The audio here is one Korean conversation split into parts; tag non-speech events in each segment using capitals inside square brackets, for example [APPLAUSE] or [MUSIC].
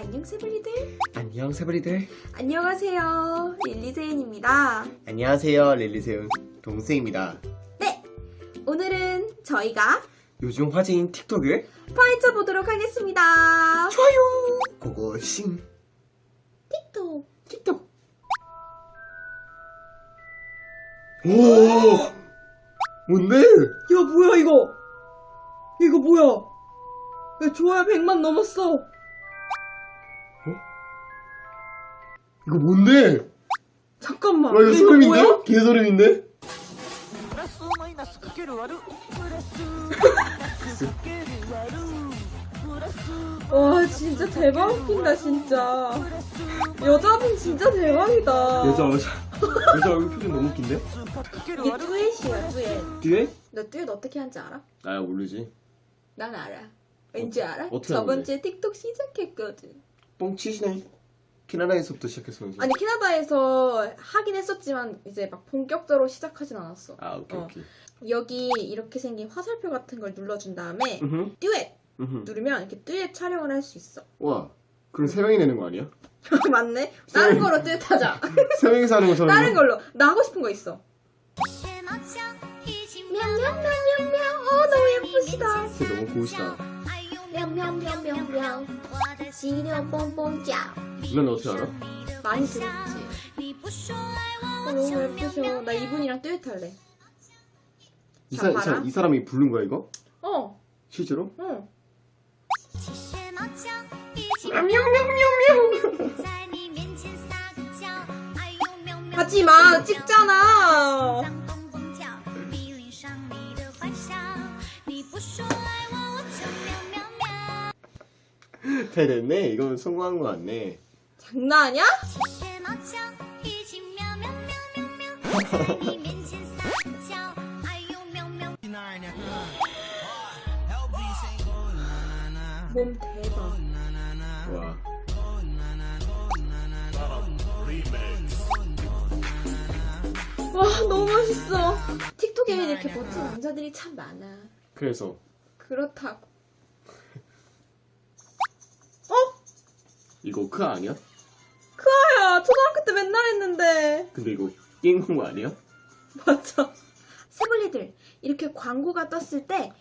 안녕 세블리들. 안녕 세브리들. 안녕하세요. 릴리세인입니다. 안녕하세요 릴리세운 동생입니다. 네 오늘은 저희가 요즘 화제인 틱톡을 파헤쳐 보도록 하겠습니다. 좋아요 고고싱. 틱톡. 틱톡. 오! 뭔데? 야 뭐야 이거? 이거 뭐야? 야 좋아요 100만 넘었어 이거 뭔데? 잠깐만. 와, 이거 이거 소름인데? 뭐야? 개소름인데? [LAUGHS] 와 진짜 대박 웃긴다 진짜. 여자분 진짜 대박이다. 여자 여자 여자 얼굴 표정 너무 웃긴데? 네, 이게 듀엣이야 듀엣. 뒤에? 너 듀엣 어떻게 하는지 알아? 아 모르지. 난 알아. 왠지 어, 알아? 어떻게 저번 주에 틱톡 시작했거든. 뻥치시네. 캐나다에서부터 시작했으면서 아니 캐나다에서 하긴 했었지만 이제 막 본격적으로 시작하진 않았어. 아 오케이 어. 오케이 여기 이렇게 생긴 화살표 같은 걸 눌러준 다음에 으흠 듀엣 누르면 이렇게 듀엣 촬영을 할 수 있어. [LAUGHS] 와 그럼 세 명이 내는 거 아니야? 맞네. 다른 거로 듀엣 하자. [LAUGHS] 세 명이서 하는 것처럼 다른 걸로. 나 하고 싶은 거 있어. 명명명명명. 어 너무 예쁘시다. 너무 고우시다 누나는 어떻게 알아? 많이 들었지. 어, 너무 예쁘셔. 나 이분이랑 듀엣 할래. 이, 자, 사, 봐라. 자, 이 사람이 부른 거야 이거? 어. 실제로? 응. 하지 마. 찍잖아. 잘 됐네 이건 성공한 거 같네 장난 아니야? 몸 대박. 와 와 너무 멋있어. 틱톡에 이렇게 멋진 남자들이 참 많아. 그래서 그렇다고. 이거 크 아니야? 크아야 초등학교 때 맨날 했는데. 근데 이거 게임 광고 아니야? 맞아. 세블리들 이렇게 광고가 떴을 때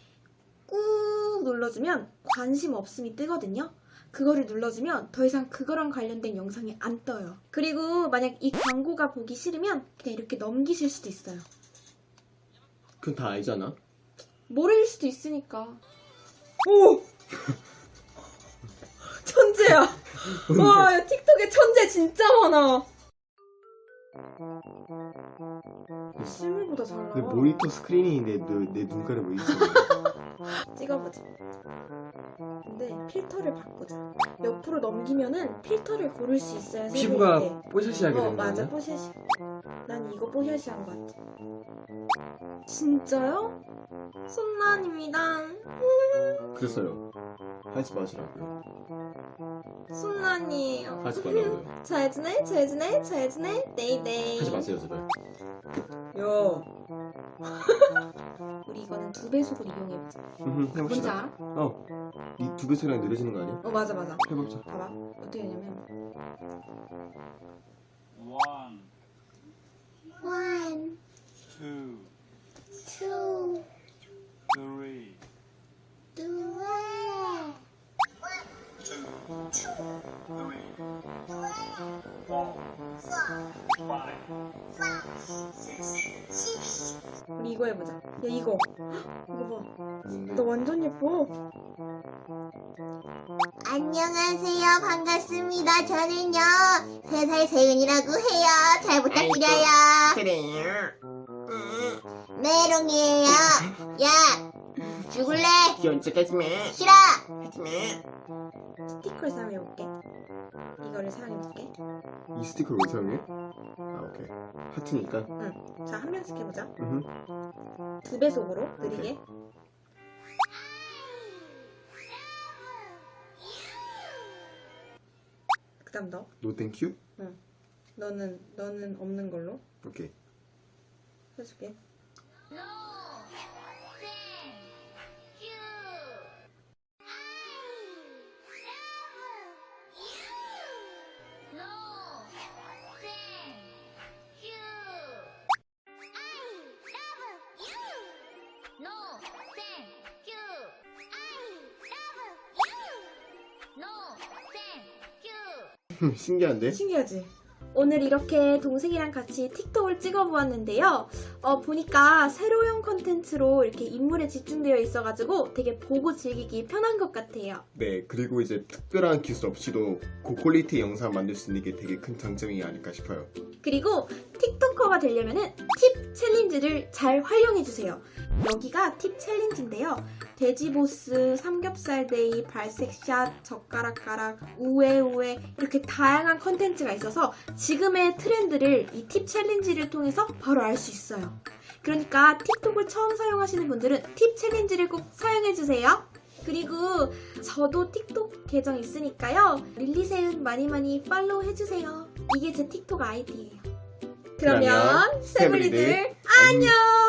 꾹 눌러주면 관심 없음이 뜨거든요. 그거를 눌러주면 더 이상 그거랑 관련된 영상이 안 떠요. 그리고 만약 이 광고가 보기 싫으면 그냥 이렇게 넘기실 수도 있어요. 그건 다 알잖아 모를 수도 있으니까. 오! 천재야. 와, 야, 틱톡에 천재 진짜 많아. 실물보다 잘 나와. 근데 모니터 스크린이 내, 내, 내 눈가를 뭐 있어 [LAUGHS] 찍어보자. 근데 필터를 바꾸자. 옆으로 넘기면은 필터를 고를 수 있어야 피부가 세밀하게. 뽀샤시하게 어 되는 거 맞아? 뽀샤시. 난 이거 뽀샤시 한 것 같아. 진짜요? 손난입니다. 그랬어요 하지 마시라고요 손난이에요. 하지 말라고요 잘 지내? 잘 지내? 잘 지내? 네이데이. 하지 마세요 제발 요. [LAUGHS] 우리 이거는 두 배속으로 이용해보자. 뭔지 해봅시다 알아? 어 이 두 배속이랑 느려지는 거 아니야? 어 맞아 맞아. 해보자 봐봐. 어떻게 되냐면 One, one, two, two, 우리 이거 해보자. 야 이거. 이거 봐. 너 완전 예뻐. 안녕하세요. 반갑습니다. 저는요, 세 살 세윤이라고 해요. 잘 부탁드려요. 그래요 메롱이에요. 야, 죽을래? 귀여운 척 하지마 싫어. 하지마 스티커를 사용해볼게. 이거를 사용해볼게. 이 스티커를 왜 사용해? 아 오케이 하트니까 응. 자, 한 명씩 해보자. 음흠. 두 배속으로 느리게. 그 다음 너. 노 땡큐? 너는, 너는 없는 걸로 오케이 해줄게. 신기한데? 신기하지? 오늘 이렇게 동생이랑 같이 틱톡을 찍어보았는데요. 어, 보니까 세로형 컨텐츠로 이렇게 인물에 집중되어 있어가지고 되게 보고 즐기기 편한 것 같아요. 네, 그리고 이제 특별한 기술 없이도 고퀄리티 영상 만들 수 있는 게 되게 큰 장점이 아닐까 싶어요. 그리고 틱토커가 되려면은 팁 챌린지를 잘 활용해주세요. 여기가 팁 챌린지인데요. 돼지보스, 삼겹살데이, 발색샷, 젓가락가락, 우에우에 이렇게 다양한 컨텐츠가 있어서 지금의 트렌드를 이 팁 챌린지를 통해서 바로 알 수 있어요. 그러니까 틱톡을 처음 사용하시는 분들은 팁 챌린지를 꼭 사용해주세요. 그리고 저도 틱톡 계정 있으니까요. 릴리세은 많이 많이 팔로우 해주세요. 이게 제 틱톡 아이디예요. 그러면 그러면 세블리들 안녕!